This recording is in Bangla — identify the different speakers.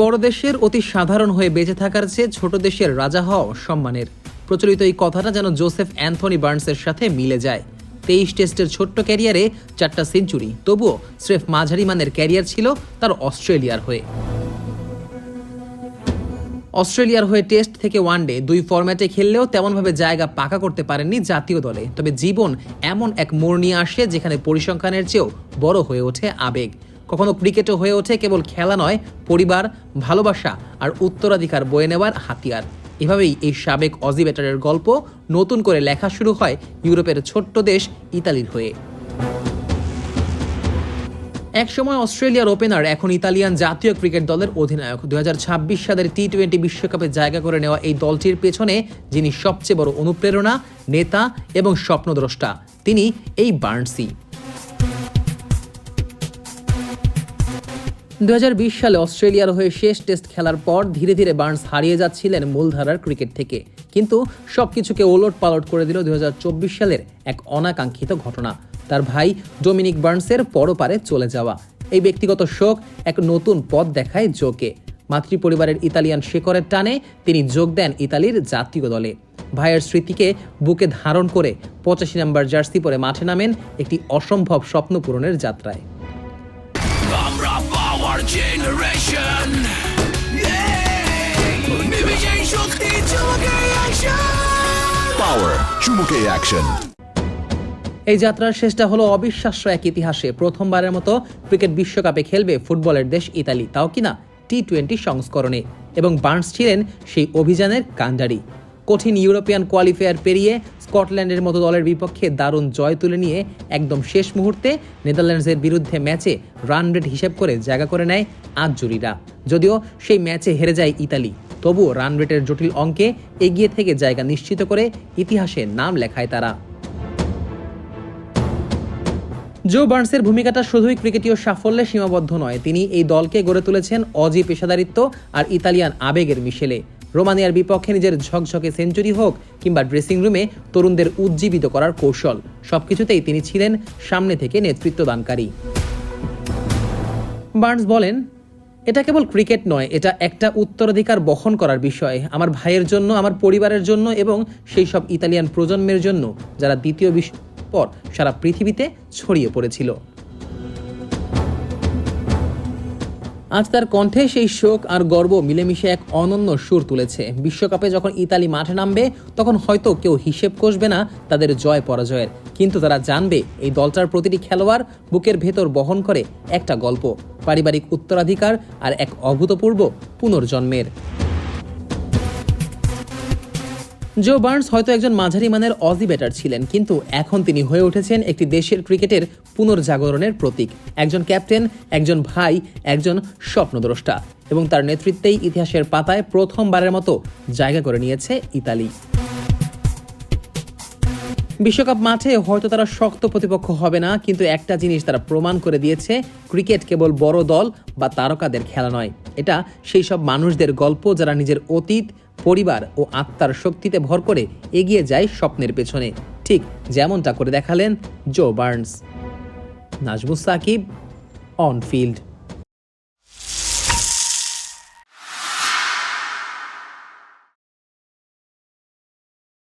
Speaker 1: বড় দেশের অতি সাধারণ হয়ে বেঁচে থাকার চেয়ে ছোট দেশের রাজা হওয়া সম্মানের প্রচলিত এই কথাটা যেন জোসেফ অ্যান্থনি বার্নসের সাথে মিলে যায়। তেইশ টেস্টের ছোট্ট ক্যারিয়ারে চারটা সেঞ্চুরি, তবুও স্রেফ মাঝারি মানের ক্যারিয়ার ছিল তার অস্ট্রেলিয়ার হয়ে। অস্ট্রেলিয়ার হয়ে টেস্ট থেকে ওয়ানডে দুই ফরম্যাটে খেললেও তেমনভাবে জায়গা পাকা করতে পারেননি জাতীয় দলে। তবে জীবন এমন এক মোড় নিয়ে আসে যেখানে পরিসংখ্যানের চেয়েও বড় হয়ে ওঠে আবেগ। কখনো ক্রিকেটও হয়ে ওঠে, কেবল খেলা নয়, পরিবার, ভালোবাসা আর উত্তরাধিকার বয়ে নেওয়ার হাতিয়ার। এভাবেই এই সাবেক অজি ব্যাটারের গল্প নতুন করে লেখা শুরু হয় ইউরোপের ছোট্ট দেশ ইতালির হয়ে। একসময় অস্ট্রেলিয়ার ওপেনার, এখন ইতালিয়ান জাতীয় ক্রিকেট দলের অধিনায়ক। দুই হাজার সালের টি টোয়েন্টি বিশ্বকাপে জায়গা করে নেওয়া এই দলটির পেছনে যিনি সবচেয়ে বড় অনুপ্রেরণা, নেতা এবং স্বপ্নদ্রষ্টা, তিনি এই বার্নসি। দু হাজার বিশ সালে অস্ট্রেলিয়ার হয়ে শেষ টেস্ট খেলার পর ধীরে ধীরে বার্নস হারিয়ে যাচ্ছিলেন মূলধারার ক্রিকেট থেকে। কিন্তু সবকিছুকে ওলট পালট করে দিল দু হাজার চব্বিশ সালের এক অনাকাঙ্ক্ষিত ঘটনা। তার ভাই ডোমিনিক বার্নসের পরপারে চলে যাওয়া। এই ব্যক্তিগত শোক এক নতুন পথ দেখায় জোকে। মাতৃ পরিবারের ইতালিয়ান শেকরের টানে তিনি যোগ দেন ইতালির জাতীয় দলে। ভাইয়ের স্মৃতিকে বুকে ধারণ করে পঁচাশি নম্বর জার্সি পরে মাঠে নামেন একটি অসম্ভব স্বপ্ন পূরণের যাত্রায়।
Speaker 2: Power চুমুকে অ্যাকশন
Speaker 1: এই যাত্রার শেষটা হলো অবিশ্বাস্য এক ইতিহাসে। প্রথমবারের মতো ক্রিকেট বিশ্বকাপে খেলবে ফুটবলের দেশ ইতালি। তাও কিনা টি টোয়েন্টি সংস্করণে। এবং বার্নস ছিলেন সেই অভিযানের কাণ্ডারি। কঠিন ইউরোপিয়ান কোয়ালিফায়ার পেরিয়ে স্কটল্যান্ডের মতো দলের বিপক্ষে দারুণ জয় তুলে নিয়ে একদম শেষ মুহূর্তে নেদারল্যান্ডসের বিরুদ্ধে ম্যাচে রান রেট হিসেব করে জায়গা করে নেয় আটজুরিরা যদিও সেই ম্যাচে হেরে যায় ইতালি, তবুও রান রেটের জটিল অঙ্কে এগিয়ে থেকে জায়গা নিশ্চিত করে ইতিহাসে নাম লেখায় তারা। জো বার্নসের ভূমিকাটা শুধুই ক্রিকেটীয় সাফল্যে সীমাবদ্ধ নয়, তিনি এই দলকে গড়ে তুলেছেন অজি পেশাদারিত্ব আর ইতালিয়ান আবেগের মিশেলে। রোমানিয়ার বিপক্ষে নিজের ঝকঝকে সেঞ্চুরি হোক কিংবা ড্রেসিং রুমে তরুণদের উজ্জীবিত করার কৌশল, সবকিছুতেই তিনি ছিলেন সামনে থেকে নেতৃত্ব দানকারী বার্নস বলেন, এটা কেবল ক্রিকেট নয়, এটা একটা উত্তরাধিকার বহন করার বিষয়। আমার ভাইয়ের জন্য, আমার পরিবারের জন্য এবং সেই সব ইতালিয়ান প্রজন্মের জন্য, যারা দ্বিতীয় বিশ্ব পর সারা পৃথিবীতে ছড়িয়ে পড়েছিল। আজ তার কণ্ঠে সেই শোক আর গর্ব মিলেমিশে এক অনন্য সুর তুলেছে। বিশ্বকাপে যখন ইতালি মাঠে নামবে, তখন হয়তো কেউ হিসেব কষবে না তাদের জয় পরাজয়ের। কিন্তু তারা জানবে, এই দলটার প্রতিটি খেলোয়াড় বুকের ভেতর বহন করে একটা গল্প, পারিবারিক উত্তরাধিকার আর এক অভূতপূর্ব পুনর্জন্মের। জো বার্নস হয়তো একজন মাঝারি মানের অজি ব্যাটার ছিলেন, কিন্তু এখন তিনি হয়ে উঠেছেন একটি দেশের ক্রিকেটের পুনর্জাগরণের প্রতীক। একজন ক্যাপ্টেন, একজন ভাই, একজন স্বপ্নদ্রষ্টা। এবং তার নেতৃত্বেই ইতিহাসের পাতায় প্রথমবারের মতো জায়গা করে নিয়েছে ইতালি। বিশ্বকাপ মাঠে হয়তো তারা শক্ত প্রতিপক্ষ হবে না, কিন্তু একটা জিনিস তারা প্রমাণ করে দিয়েছে, ক্রিকেট কেবল বড় দল বা তারকাদের খেলা নয়। এটা সেই সব মানুষদের গল্প যারা নিজের অতীত পরিবার ও আত্মার শক্তিতে ভর করে এগিয়ে যায় স্বপ্নের পেছনে। ঠিক যেমনটা করে দেখালেন Joe Burns. Nazmus Sakib, on field.